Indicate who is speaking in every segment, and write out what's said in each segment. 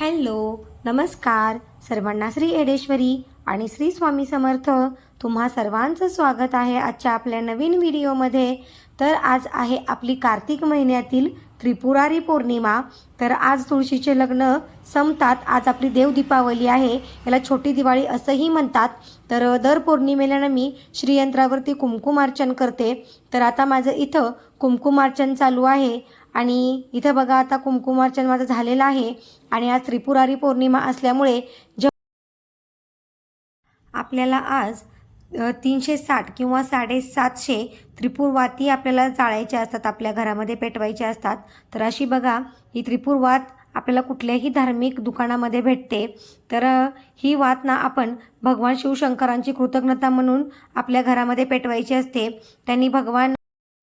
Speaker 1: Hello नमस्कार. सर्वांना श्री एडेश्वरी आणि श्री स्वामी समर्थ. तुम्हा सर्वांचं स्वागत आहे आजच्या आपल्या नवीन व्हिडिओमध्ये. तर आज आहे आपली कार्तिक महिन्यातील त्रिपुरारी पौर्णिमा. तर आज तुळशीचे लग्न संपतात. आज आपली देव दीपावली आहे. याला छोटी दिवाळी असंही म्हणतात. तर दर पौर्णिमेला ना मी श्रीयंत्रावरती कुमकुमार्चन करते. तर आता माझं इथं कुमकुमार्चन चालू आहे. आणि इथं बघा आता कुमकुमार्चन माझं झालेलं आहे. आणि आज त्रिपुरारी पौर्णिमा असल्यामुळे ज आपल्याला आज तीनशे साठ किंवा साडेसातशे त्रिपुरवाती आपल्याला जाळायचे असतात आपल्या घरामध्ये पेटवायचे असतात. तर अशी बघा ही त्रिपुरवात आपल्याला कुठल्याही धार्मिक दुकानामध्ये भेटते. तर ही वात ना आपण भगवान शिवशंकरांची कृतज्ञता म्हणून आपल्या घरामध्ये पेटवायची असते. त्यांनी भगवान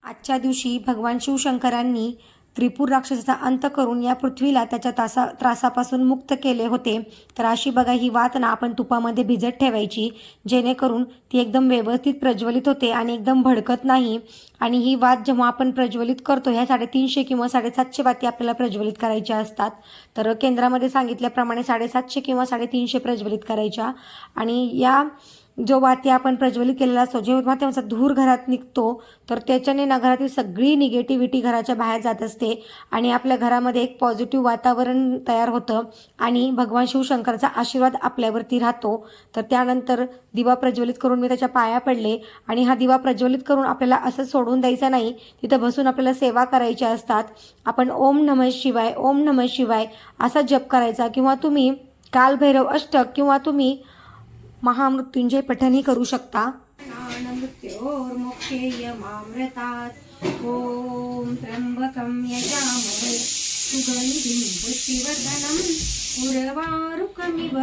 Speaker 1: आजच्या दिवशी भगवान शिवशंकरांनी त्रिपूर राक्षसाचा अंत करून या पृथ्वीला त्याच्या तासा त्रासापासून मुक्त केले होते. तर अशी बघा ही वात ना आपण तुपामध्ये भिजत ठेवायची जेणेकरून ती एकदम व्यवस्थित प्रज्वलित होते आणि एकदम भडकत नाही. आणि ही वात जेव्हा आपण प्रज्वलित करतो ह्या साडेतीनशे किंवा साडेसातशे वाती आपल्याला प्रज्वलित करायच्या असतात. तर केंद्रामध्ये सांगितल्याप्रमाणे साडेसातशे किंवा साडेतीनशे प्रज्वलित करायच्या. आणि या जो वाती आपण प्रज्वलित केलेला असतो जेव्हा तेव्हा धूर घरात निघतो तर त्याच्याने ना घरातील सगळी निगेटिव्हिटी घराच्या बाहेर जात असते आणि आपल्या घरामध्ये एक पॉझिटिव्ह वातावरण तयार होतं आणि भगवान शिवशंकरचा आशीर्वाद आपल्यावरती राहतो. तर त्यानंतर दिवा प्रज्वलित करून मी त्याच्या पाया पडले आणि हा दिवा प्रज्वलित करून आपल्याला असं सोडून द्यायचा नाही. तिथं बसून आपल्याला सेवा करायच्या असतात. आपण ओम नमः शिवाय ओम नमः शिवाय असा जप करायचा किंवा तुम्ही कालभैरव अष्टक किंवा तुम्ही महामृत्युंजय पठनही करू शकता. ओम यजामहे. पुष्टिवर्धनम् उर्वारुकमिव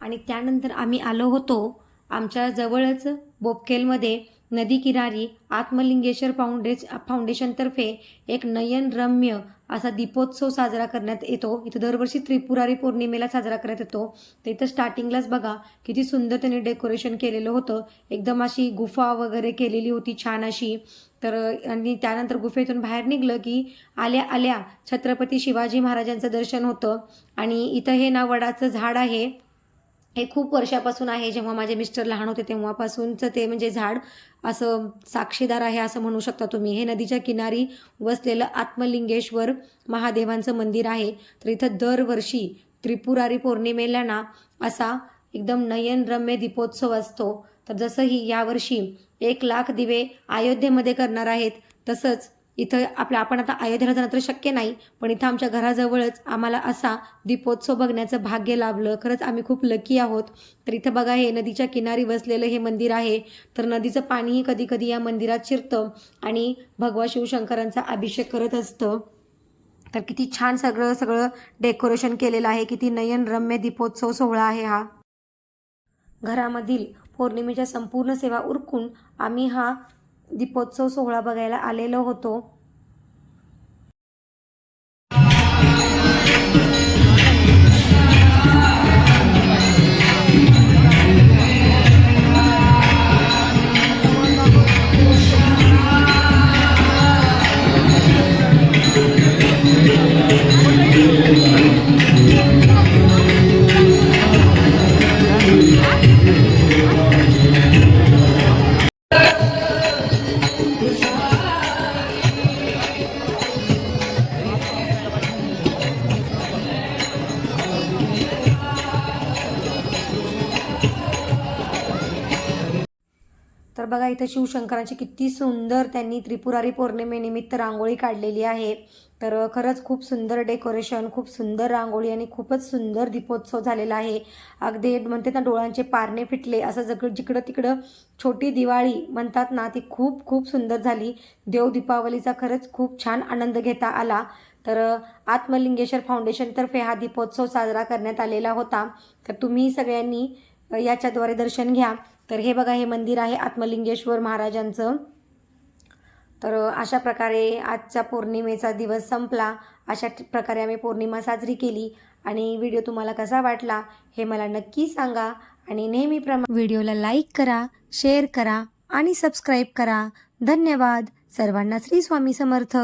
Speaker 1: आणि त्यानंतर आम्ही आलो होतो आमच्या जवळच बोपकेलमध्ये नदी किनारी आत्मलिंगेश्वर फाउंडेश फाउंडेशनतर्फे एक नयनरम्य असा दीपोत्सव साजरा करण्यात येतो. इथं दरवर्षी त्रिपुरारी पौर्णिमेला साजरा करण्यात येतो. तर इथं स्टार्टिंगलाच बघा किती सुंदर त्यांनी डेकोरेशन केलेलं होतं. एकदम अशी गुफा वगैरे केलेली होती छान अशी. तर आणि त्यानंतर गुफेतून बाहेर निघलं की आल्या आल्या छत्रपती शिवाजी महाराजांचं दर्शन होतं. आणि इथं हे ना वडाचं झाड आहे. हे खूप वर्षापासून आहे. जेव्हा माझे मिस्टर लहान होते तेव्हापासूनचं ते म्हणजे झाड असं साक्षीदार आहे असं म्हणू शकता तुम्ही. हे नदीच्या किनारी वसलेलं आत्मलिंगेश्वर महादेवांचं मंदिर आहे. तर इथं दरवर्षी त्रिपुरारी पौर्णिमेला ना असा एकदम नयनरम्य दीपोत्सव असतो. तर जसंही यावर्षी एक लाख दिवे अयोध्येमध्ये करणार आहेत तसंच इथं आपल्या आपण आता अयोध्येला जाणं तर शक्य नाही पण इथं आमच्या घराजवळच आम्हाला असा दीपोत्सव बघण्याचं भाग्य लाभलं. खरंच आम्ही खूप लकी आहोत. तर इथं बघा हे नदीच्या किनारी बसलेलं हे मंदिर आहे. तर नदीचं पाणीही कधी कधी या मंदिरात शिरतं आणि भगवा शिवशंकरांचा अभिषेक करत असतं. तर किती छान सगळं सगळं डेकोरेशन केलेलं आहे. किती नयनरम्य दीपोत्सव सोहळा आहे हा. घरामधील पौर्णिमेच्या संपूर्ण सेवा उरकून आम्ही हा दीपोत्सव सोहळा बघायला आलेलो होतो. बघा इथं शिवशंकरांची किती सुंदर त्यांनी त्रिपुरारी पौर्णिमेनिमित्त रांगोळी काढलेली आहे. तर खरंच खूप सुंदर डेकोरेशन खूप सुंदर रांगोळी आणि खूपच सुंदर दीपोत्सव झालेला आहे. अगदी म्हणते ना डोळ्यांचे पारणे फिटले असं जग जिकडं तिकडं छोटी दिवाळी म्हणतात ना ती खूप खूप सुंदर झाली. देव दीपावलीचा खरंच खूप छान आनंद घेता आला. तर आत्मलिंगेश्वर फाउंडेशनतर्फे हा दीपोत्सव साजरा करण्यात आलेला होता. तर तुम्ही सगळ्यांनी याच्याद्वारे दर्शन घ्या. तर हे बघा हे मंदिर आहे आत्मलिंगेश्वर महाराजांचं. तर अशा प्रकारे आजचा पौर्णिमेचा दिवस संपला. अशा प्रकारे आम्ही पौर्णिमा साजरी केली. आणि व्हिडिओ तुम्हाला कसा वाटला हे मला नक्की सांगा. आणि नेहमीप्रमाणे व्हिडिओला लाईक करा शेअर करा आणि सबस्क्राईब करा. धन्यवाद. सर्वांना श्री स्वामी समर्थ.